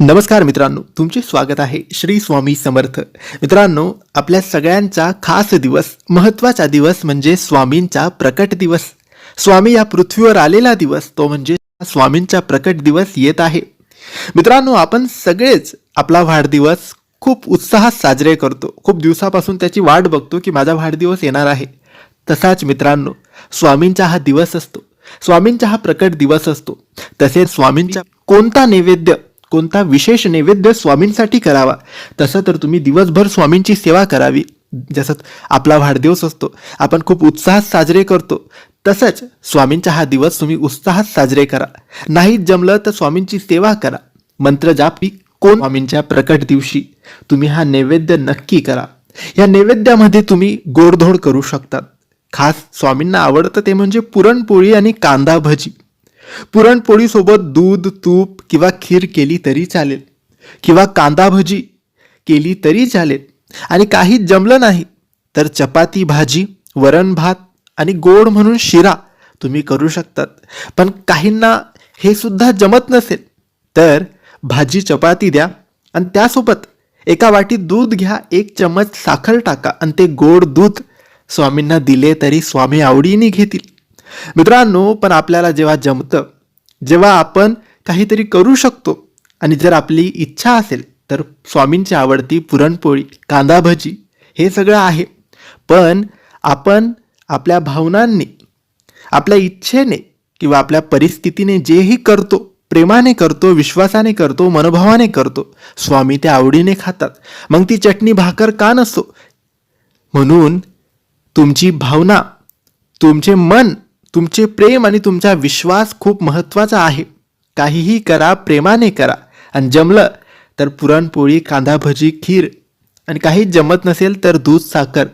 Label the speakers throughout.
Speaker 1: नमस्कार मित्रांनो तुमचे स्वागत आहे श्री स्वामी समर्थ. मित्रांनो आपल्या सगळ्यांचा खास दिवस महत्त्वाचा दिवस म्हणजे स्वामींचा प्रकट दिवस. स्वामी या पृथ्वीवर आलेला दिवस तो म्हणजे स्वामींचा प्रकट दिवस येत आहे. मित्रांनो आपण सगळेच आपला वाढदिवस खूप उत्साहात साजरे करतो. खूप दिवसापासून त्याची वाट बघतो की माझा वाढदिवस येणार आहे. तसाच मित्रांनो स्वामींचा हा दिवस असतो. स्वामींचा हा प्रकट दिवस असतो. तसेच स्वामींचा कोणता नैवेद्य कोणता विशेष नैवेद्य स्वामींसाठी करावा? तसं तर तुम्ही दिवसभर स्वामींची सेवा करावी. जसं आपला वाढदिवस असतो आपण खूप उत्साहात साजरे करतो तसंच स्वामींचा हा दिवस तुम्ही उत्साहात साजरे करा. नाही जमलं तर स्वामींची सेवा करा. मंत्र जापी कोण? स्वामींच्या प्रकट दिवशी तुम्ही हा नैवेद्य नक्की करा. या नैवेद्यामध्ये तुम्ही गोडधोड करू शकतात खास स्वामींना आवडतं ते म्हणजे पुरणपोळी आणि कांदा भजी. पुरणपोळीसोबत दूध तूप किंवा खीर केली तरी चालेल. किंवा कांदा भजी केली तरी चालेल. आणि काही जमलं नाही तर चपाती भाजी वरण भात आणि गोड म्हणून शिरा तुम्ही करू शकतात. पण काहींना हे सुद्धा जमत नसेल. तर भाजी चपाती द्या आणि त्यासोबत एका वाटीत दूध घ्या एक चम्मच साखर टाका आणि ते गोड दूध स्वामींना दिले तरी स्वामी आवडीने घेतील. मित्रांनो पण आपल्याला जेव्हा जमतं जेव्हा आपण काहीतरी करू शकतो आणि जर आपली इच्छा असेल तर स्वामींची आवडती पुरणपोळी कांदा भजी हे सगळं आहे. पण आपण आपल्या भावनांनी आपल्या इच्छेने किंवा आपल्या परिस्थितीने जेही करतो प्रेमाने करतो विश्वासाने करतो मनोभावाने करतो स्वामी ते आवडीने खातात. मग ती चटणी भाकर का नसतो म्हणून तुमची भावना तुमचे मन तुमचे प्रेम आणि तुमचा विश्वास खूप महत्त्वाचा आहे. काहीही करा प्रेमाने करा. आणि जमलं तर पुरणपोळी कांदा भजी खीर. आणि काही जमत नसेल तर दूध साखर.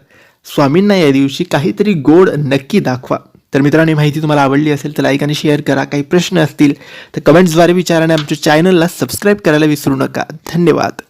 Speaker 1: स्वामींना या दिवशी काहीतरी गोड नक्की दाखवा. तर मित्रांनो माहिती तुम्हाला आवडली असेल तर लाईक आणि शेअर करा. काही प्रश्न असतील तर कमेंट्सद्वारे विचारा आणि आमच्या चॅनलला सबस्क्राईब करायला विसरू नका. धन्यवाद.